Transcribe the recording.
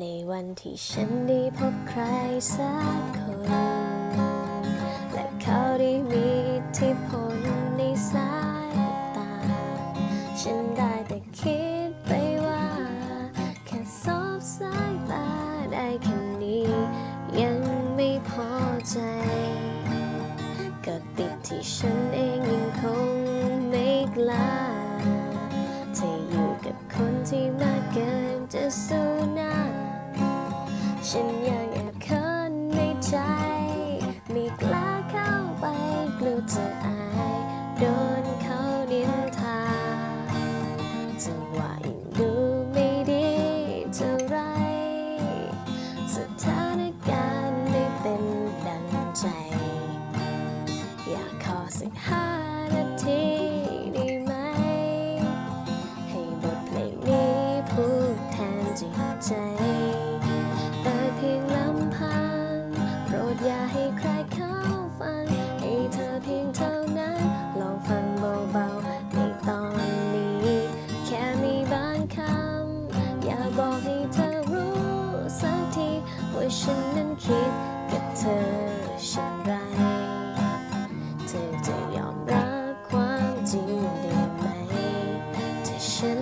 ในวันที่ฉันได้พบใครสักคน และเขาได้มีอิทธิพลในสายตา ฉันได้แต่คิดไปว่า แค่สอบสายตาได้แค่นี้ ยังไม่พอใจ ก็ติดที่ฉันเองยังคงไม่กล้าจะอยู่กับคนที่มากเกินจะสู้ ฉันยังแอบเขินในใจ ไม่กล้าเข้าไปกลัวจะอาย โดนเขานินทาจังหวะยังดูไม่ดีเท่าไร สถานการณ์ไม่เป็นดังใจ อยากขอสักห้านาทีได้ไหม ให้บทเพลงนี้พูดแทนจิตใจ ฉันนั้นคิดกับเธอเช่นไร เธอจะยอมรับความจริงได้ไหมถ้าฉัน